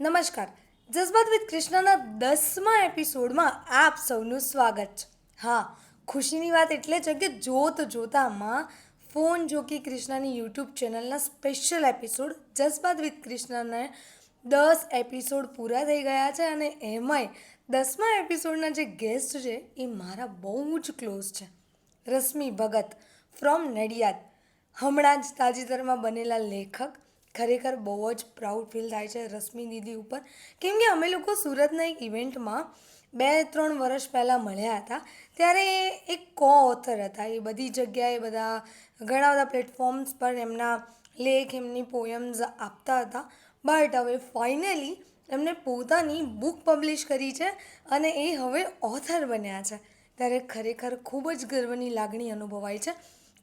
નમસ્કાર. જઝબાત વિથ કૃષ્ણના દસમા એપિસોડમાં આપ સૌનું સ્વાગત છે. હા, ખુશીની વાત એટલે છે કે જોત જોતામાં ફોન જોકી કૃષ્ણની યુટ્યુબ ચેનલના સ્પેશિયલ એપિસોડ જઝબાત વિથ કૃષ્ણને દસ એપિસોડ પૂરા થઈ ગયા છે અને એમાંય દસમા એપિસોડના જે ગેસ્ટ છે એ મારા બહુ જ ક્લોઝ છે. રશ્મિ ભગત ફ્રોમ નડિયાદ. હમણાં જ તાજેતરમાં બનેલા લેખક ખરેખર બહુ જ પ્રાઉડ ફીલ થાય છે રશ્મિ દીદી ઉપર. કેમ કે અમે લોકો સુરતના એક ઇવેન્ટમાં બે ત્રણ વર્ષ પહેલાં મળ્યા હતા. ત્યારે એ એક કો ઓથર હતા. એ બધી જગ્યાએ બધા ઘણા બધા પ્લેટફોર્મ્સ પર એમના લેખ, એમની પોયમ્સ આપતા હતા. બટ હવે ફાઇનલી એમને પોતાની બુક પબ્લિશ કરી છે અને એ હવે ઓથર બન્યા છે. ત્યારે ખરેખર ખૂબ જ ગર્વની લાગણી અનુભવાય છે.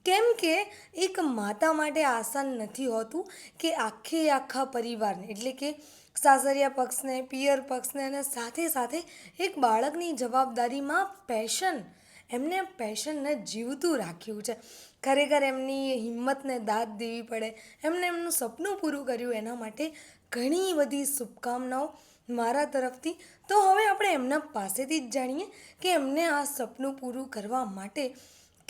કેમ કે એક માતા માટે આસાન નથી હોતું કે આખે આખા પરિવારને, એટલે કે સાસરિયા પક્ષને, પિયર પક્ષને અને સાથે સાથે એક બાળકની જવાબદારીમાં પેશન એમને પેશનને જીવતું રાખ્યું છે. ખરેખર એમની હિંમતને દાદ દેવી પડે. એમને એમનું સપનું પૂરું કર્યું એના માટે ઘણી બધી શુભકામનાઓ મારા તરફથી. તો હવે આપણે એમના પાસેથી જ જાણીએ કે એમને આ સપનું પૂરું કરવા માટે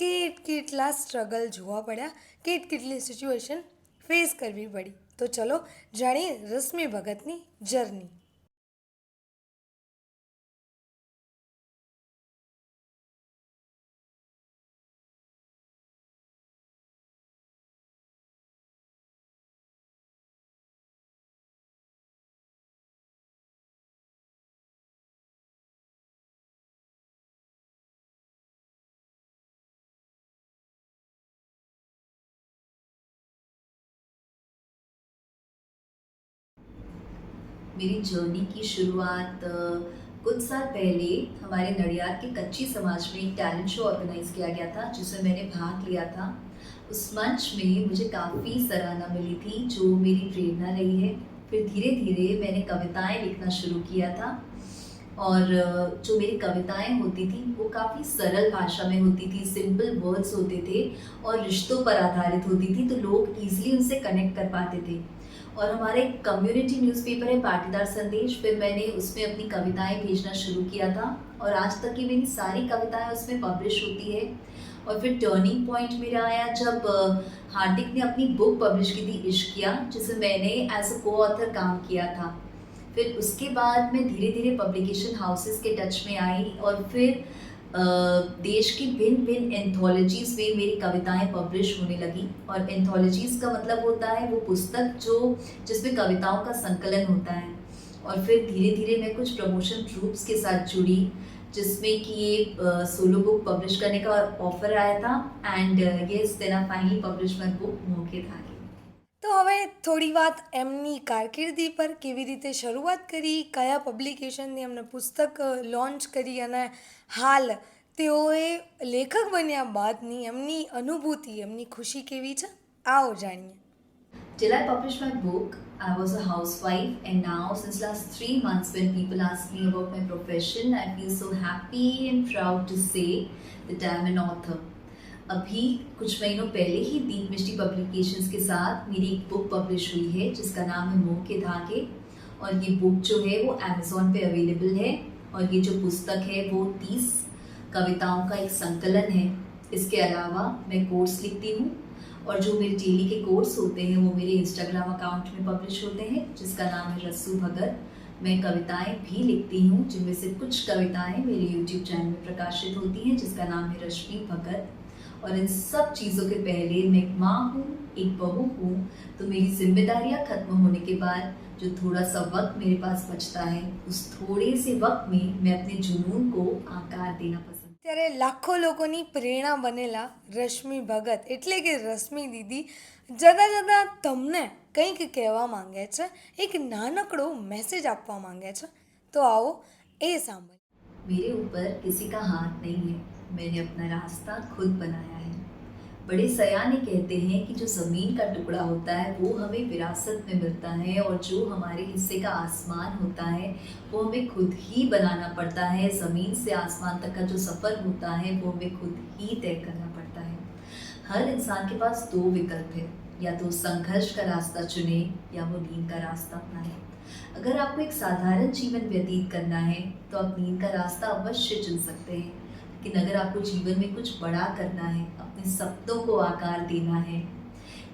કેટ કેટલા સ્ટ્રગલ જોવા પડ્યા, કેટ કેટલી સિચ્યુએશન ફેસ કરવી પડી. તો ચલો જાણીએ રશ્મિ ભગતની જર્ની. मेरी जर्नी की शुरुआत कुछ साल पहले हमारे नडियाद के कच्ची समाज में एक टैलेंट शो ऑर्गेनाइज किया गया था, जिसमें मैंने भाग लिया था। उस मंच में मुझे काफ़ी सराहना मिली थी, जो मेरी प्रेरणा रही है। फिर धीरे धीरे मैंने कविताएँ लिखना शुरू किया था और जो मेरी कविताएँ होती थी, वो काफ़ी सरल भाषा में होती थी सिंपल वर्ड्स होते थे और रिश्तों पर आधारित होती थी तो लोग ईजिली उनसे कनेक्ट कर पाते थे। और हमारे कम्युनिटी न्यूज़पेपर है, पाटीदार संदेश। फिर मैंने उसमें अपनी कविताएँ भेजना शुरू किया था और आज तक की मेरी सारी कविताएँ उसमें पब्लिश होती है। और फिर टर्निंग पॉइंट मेरा आया जब हार्दिक ने अपनी बुक पब्लिश की थी इश्किया जिसे मैंने एज अ को ऑथर काम किया था। फिर उसके बाद मैं धीरे धीरे पब्लिकेशन हाउसेस के टच में आई और फिर देश की भिन्न भिन्न एंथोलॉजीज में मेरी कविताएँ पब्लिश होने लगी। और एंथोलॉजीज का मतलब होता है वो पुस्तक जो, जिसमें कविताओं का संकलन होता है। और फिर धीरे धीरे मैं कुछ प्रमोशन ग्रुप्स के साथ जुड़ी, जिसमें कि ये सोलो बुक पब्लिश करने का ऑफ़र आया था। एंड ये आई फाइनली पब्लिश बुक मोके धागे તો હવે થોડી વાત એમની કારકિર્દી પર કેવી રીતે શરૂઆત કરી કયા પબ્લિકેશનની એમને પુસ્તક લોન્ચ કરી અને હાલ તેઓએ લેખક બન્યા બાદની એમની અનુભૂતિ એમની ખુશી કેવી છે આવો જાણીએ Till I published my book, I was a housewife, and now, since last three months, when people ask me about my profession, I feel so happy and proud to say that I am an author. अभी कुछ महीनों पहले ही दीप मिष्टी publications के साथ मेरी एक book publish हुई है, जिसका नाम है मोह के धागे। और ये बुक जो है, वो अमेजोन पे अवेलेबल है। और ये जो पुस्तक है, वो तीस कविताओं का एक संकलन है। इसके अलावा मैं कोर्स लिखती हूँ। और जो मेरे डेली के कोर्स होते हैं, वो मेरे इंस्टाग्राम अकाउंट में पब्लिश होते हैं, जिसका नाम है रस्सू भगत। मैं कविताएँ भी लिखती हूँ, जिनमें से कुछ कविताएँ मेरे यूट्यूब चैनल में प्रकाशित होती हैं, जिसका नाम है रश्मि भगत। और इन सब चीज़ों के पहले मैं एक माँ हूँ एक बहू हूँ तो मेरी जिम्मेदारियाँ खत्म होने के बाद जो थोड़ा सा वक्त मेरे पास बचता है उस थोड़े से वक्त में मैं अपने जुनून को आकार देना पसंद ત્યારે લાખો લોકોની પ્રેરણા બનેલા રશ્મિ ભગત એટલે કે રશ્મિ દીદી જતા જતા તમને કંઈક કહેવા માંગે છે એક નાનકડો મેસેજ આપવા માંગે છે તો આવો એ સાંભળ मेरे ऊपर किसी का हाथ नहीं है मैंने अपना रास्ता खुद बनाया है बड़े सयाने कहते हैं कि जो ज़मीन का टुकड़ा होता है, वो हमें विरासत में मिलता है और जो हमारे हिस्से का आसमान होता है, वो हमें खुद ही बनाना पड़ता है। ज़मीन से आसमान तक का जो सफ़र होता है, वो हमें खुद ही तय करना पड़ता है। हर इंसान के पास दो विकल्प है, या तो संघर्ष का रास्ता चुने या वो नींद का रास्ता अपनाए। अगर आपको एक साधारण जीवन व्यतीत करना है तो आप नींद का रास्ता अवश्य चुन सकते हैं। लेकिन अगर आपको जीवन में कुछ बड़ा करना है अपने सपनों को आकार देना है।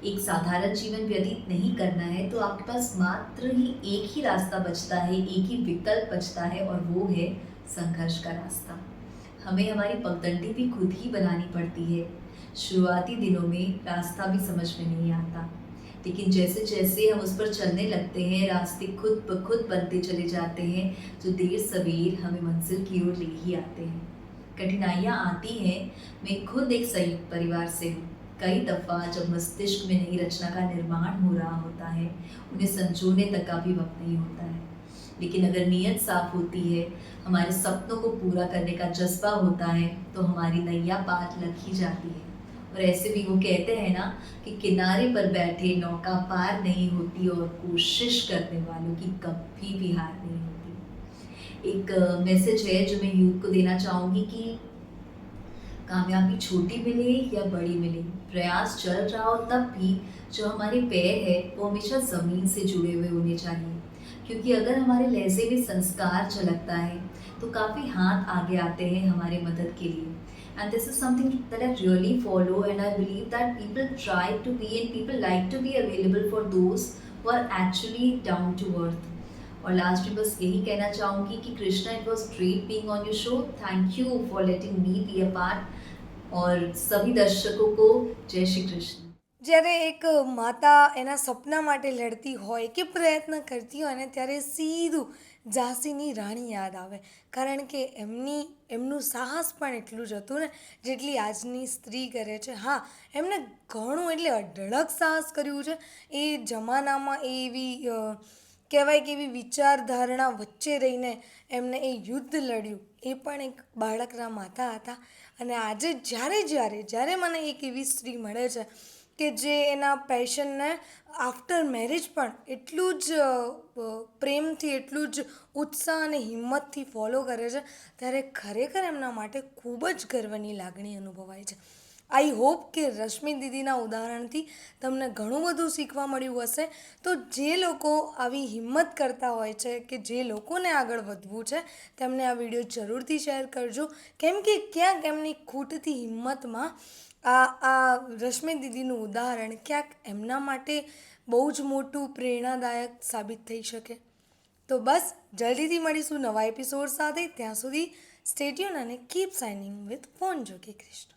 एक साधारण जीवन व्यतीत नहीं करना है तो आपके पास मात्र ही एक ही रास्ता बचता है, एक ही विकल्प बचता है, और वो है संघर्ष का रास्ता। हमें हमारी पगडंडी भी खुद ही बनानी पड़ती है। शुरुआती दिनों में रास्ता भी समझ में नहीं आता। लेकिन जैसे जैसे हम उस पर चलने लगते हैं, रास्ते खुद ब खुद बनते चले जाते हैं जो देर सवेर हमें मंजिल की ओर ले ही आते हैं। कठिनाइयाँ आती हैं, मैं खुद एक संयुक्त परिवार से हूँ। कई दफ़ा जब मस्तिष्क में नई रचना का निर्माण हो रहा होता है, उन्हें संजोने तक का भी वक्त नहीं होता है। लेकिन अगर नीयत साफ़ होती है, हमारे सपनों को पूरा करने का जज्बा होता है तो हमारी नैया पार लग ही जाती है। और ऐसे भी वो कहते हैं ना कि किनारे पर बैठे नौका पार नहीं होती और कोशिश करने वालों की कभी भी हार नहीं होती। एक मैसेज है जो मैं यूथ को देना चाहूँगी कि कामयाबी छोटी मिले या बड़ी मिले प्रयास चल रहा हो तब भी जो हमारे पैर है वो हमेशा ज़मीन से जुड़े हुए होने चाहिए क्योंकि अगर हमारे लहजे में संस्कार झलकता है तो काफ़ी हाथ आगे आते हैं हमारे मदद के लिए and this is something that I really follow and I believe that people try to be and people like to be available for those who are actually down to earth और लास्ट में बस यही कहना चाहूँगी कि Krishna it was great being on your show thank you for letting me be a part और सभी दर्शकों को जय श्री कृष्ण જ્યારે એક માતા એના સપના માટે લડતી હોય કે પ્રયત્ન કરતી હોય ને ત્યારે સીધું ઝાંસીની રાણી યાદ આવે કારણ કે એમની એમનું સાહસ પણ એટલું જ હતું ને જેટલી આજની સ્ત્રી કરે છે હા એમને ઘણું એટલે અઢળક સાહસ કર્યું છે એ જમાનામાં એ એવી અ, કહેવાય કે એવી વિચારધારણા વચ્ચે રહીને એમને એ યુદ્ધ લડ્યું. એ પણ એક બાળકના માતા હતા. અને આજે જ્યારે જ્યારે જ્યારે મને એક એવી સ્ત્રી મળે છે કે જે એના પેશનને આફ્ટર મેરેજ પણ એટલું જ પ્રેમથી, એટલું જ ઉત્સાહ અને હિંમતથી ફોલો કરે છે, ત્યારે ખરેખર એમના માટે ખૂબ જ ગર્વની લાગણી અનુભવાય છે. આઈ હોપ કે રશ્મિ દીદીના ઉદાહરણથી તમને ઘણું બધું શીખવા મળ્યું હશે. તો જે લોકો આવી હિંમત કરતા હોય છે કે જે લોકોને આગળ વધવું છે, તેમને આ વીડિયો જરૂરથી શેર કરજો. કેમ કે ક્યાંક એમની ખૂટતી હિંમતમાં આ આ રશ્મિ દીદીનું ઉદાહરણ ક્યાંક એમના માટે બહુ જ મોટું પ્રેરણાદાયક સાબિત થઈ શકે. તો બસ, જલ્દીથી મળીશું નવા એપિસોડ સાથે. ત્યાં સુધી સ્ટેટ્યુન અને કીપ સાઇનિંગ વિથ ફોન જોકે કૃષ્ણ